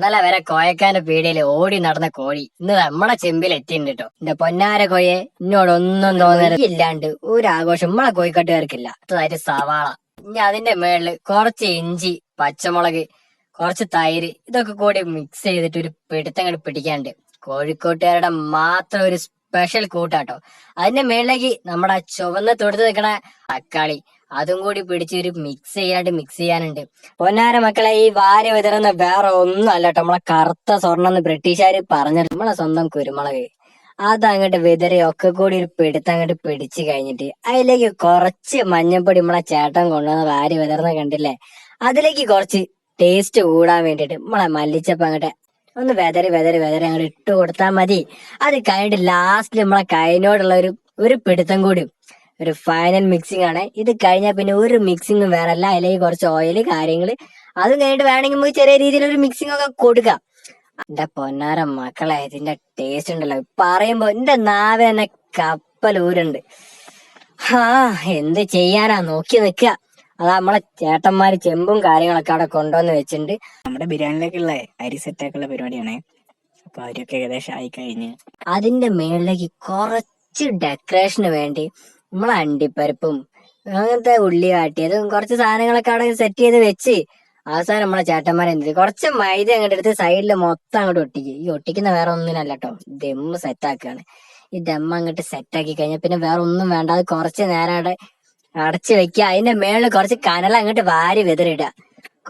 ഇന്നലെ വരെ കോയക്കാന്റെ പീടിയിൽ ഓടി നടന്ന കോഴി ഇന്ന് നമ്മളെ ചെമ്പിൽ എത്തിയിട്ടുണ്ട് കേട്ടോ എന്റെ പൊന്നാര കോയെ എന്നോടൊന്നും തോന്നരുത് ഇല്ലാണ്ട് ഒരു ആഘോഷം നമ്മളെ കോഴിക്കട്ടുകാർക്കില്ല. അതായത് സവാള. ഇനി അതിന്റെ മേളിൽ കുറച്ച് ഇഞ്ചി പച്ചമുളക് കുറച്ച് തൈര് ഇതൊക്കെ കൂടി മിക്സ് ചെയ്തിട്ട് ഒരു പിടുത്തം കൂടി പിടിക്കാണ്ട് കോഴിക്കോട്ടുകാരുടെ മാത്രം ഒരു സ്പെഷ്യൽ കൂട്ടാട്ടോ. അതിന്റെ മേളിലേക്ക് നമ്മുടെ ചുവന്ന തൊടുത്ത് നിൽക്കണ തക്കാളി അതും കൂടി പിടിച്ച് ഒരു മിക്സ് ചെയ്യാണ്ട് മിക്സ് ചെയ്യാനുണ്ട്. പൊന്നാര മക്കളെ ഈ വാരി വിതറുന്ന വേറെ ഒന്നും അല്ല നമ്മളെ കറുത്ത സ്വർണം എന്ന് ബ്രിട്ടീഷുകാർ പറഞ്ഞത്. നമ്മളെ സ്വന്തം കുരുമുളക്. അത് അങ്ങോട്ട് വിതറി ഒക്കെ കൂടി ഒരു പിടുത്തം അങ്ങോട്ട് പിടിച്ചു കഴിഞ്ഞിട്ട് അതിലേക്ക് കുറച്ച് മഞ്ഞപ്പൊടി നമ്മളെ ചേട്ടൻ കൊണ്ടുവന്ന് വാരി വിതർന്ന് കണ്ടില്ലേ? അതിലേക്ക് കുറച്ച് ടേസ്റ്റ് കൂടാൻ വേണ്ടിയിട്ട് നമ്മളെ മല്ലിച്ചപ്പം അങ്ങോട്ട് ഒന്ന് വെതറി വെതറി വെതറി അങ്ങോട്ട് ഇട്ട് കൊടുത്താൽ മതി. അത് കഴിഞ്ഞിട്ട് ലാസ്റ്റിൽ നമ്മളെ കൈനോടുള്ള ഒരു ഒരു പിടുത്തം കൂടി. ഒരു ഫൈനൽ മിക്സിംഗ് ആണ്. ഇത് കഴിഞ്ഞാൽ പിന്നെ ഒരു മിക്സിംഗും വേറെ അല്ല അതിലേക്ക് കുറച്ച് ഓയിൽ കാര്യങ്ങൾ അതും കഴിഞ്ഞിട്ട് വേണമെങ്കിൽ നമുക്ക് ചെറിയ രീതിയിൽ ഒരു മിക്സിംഗ് ഒക്കെ കൊടുക്കാം. എന്റെ പൊന്നാര മക്കളെ ഇതിന്റെ ടേസ്റ്റ് ഉണ്ടല്ലോ. പറയുമ്പോ എന്റെ നാവ് തന്നെ കപ്പലൂരുണ്ട് ഹാ എന്ത് ചെയ്യാനാ? നോക്കി നിക്ക. അതാ നമ്മളെ ചേട്ടന്മാര് ചെമ്പും കാര്യങ്ങളൊക്കെ അവിടെ കൊണ്ടുവന്ന് വെച്ചിട്ടുണ്ട്. നമ്മുടെ ബിരിയാണിയിലേക്കുള്ള അരി സെറ്റാക്കുള്ള പരിപാടിയാണ്. അപ്പൊ അരിയൊക്കെ ഏകദേശം ആയി കഴിഞ്ഞ്. അതിന്റെ മേളിലേക്ക് കുറച്ച് ഡെക്കറേഷന് വേണ്ടി നമ്മളെ അണ്ടിപ്പരിപ്പും അങ്ങനത്തെ ഉള്ളി കാട്ടിയതും കുറച്ച് സാധനങ്ങളൊക്കെ അവിടെ സെറ്റ് ചെയ്ത് വെച്ച് അവസാനം നമ്മളെ ചേട്ടന്മാരെ എന്ത് ചെയ്തു? കുറച്ച് മൈദ അങ്ങോട്ട് എടുത്ത് സൈഡിൽ മൊത്തം അങ്ങോട്ട് ഒട്ടിക്കും. ഈ ഒട്ടിക്കുന്ന വേറെ ഒന്നിനല്ല കേട്ടോ ദമ്മ് സെറ്റ് ആക്കുകയാണ്. ഈ ദമ്മ അങ്ങോട്ട് സെറ്റ് ആക്കി കഴിഞ്ഞാൽ പിന്നെ വേറെ ഒന്നും വേണ്ട. അത് കുറച്ച് നേരം അവിടെ അടച്ചു വെക്കുക. അതിന്റെ മേളിൽ കുറച്ച് കനൽ അങ്ങോട്ട് വാരി വിതറിടുക.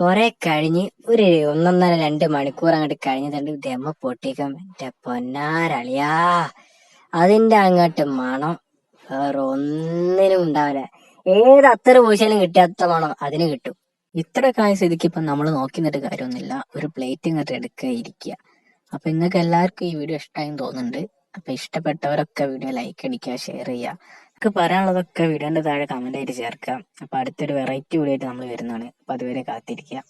കുറെ കഴിഞ്ഞ് ഒരു ഒന്നൊന്നര രണ്ട് മണിക്കൂർ അങ്ങോട്ട് കഴിഞ്ഞിട്ടുണ്ട്. ദമ്മ പൊട്ടിക്കും. എന്റെ പൊന്നാരളിയാ. അതിന്റെ അങ്ങോട്ട് മണം വേറെ ഒന്നിനും ഉണ്ടാവില്ല. ഏത് അത്ര പൂശാലും കിട്ടാത്ത മണം അതിന് കിട്ടും. ഇത്ര കായ സ്ഥിതിക്ക് ഇപ്പം നമ്മൾ നോക്കി നിന്നിട്ട് കാര്യമൊന്നുമില്ല. ഒരു പ്ലേറ്റ് ഇങ്ങോട്ട് എടുക്കുക ഇരിക്കുക അപ്പൊ നിങ്ങൾക്ക് എല്ലാവർക്കും ഈ വീഡിയോ ഇഷ്ടമായി തോന്നുന്നുണ്ട്. അപ്പൊ ഇഷ്ടപ്പെട്ടവരൊക്കെ വീഡിയോ ലൈക്ക് അടിക്കുക ഷെയർ ചെയ്യുക. നിങ്ങൾക്ക് പറയാനുള്ളതൊക്കെ വീഡിയോന്റെ താഴെ കമന്റ് ആയിട്ട് ചേർക്കാം അപ്പൊ അടുത്തൊരു വെറൈറ്റി വീഡിയോ ആയിട്ട് നമ്മൾ വരുന്നതാണ്. അപ്പൊ അതുവരെ കാത്തിരിക്കുക.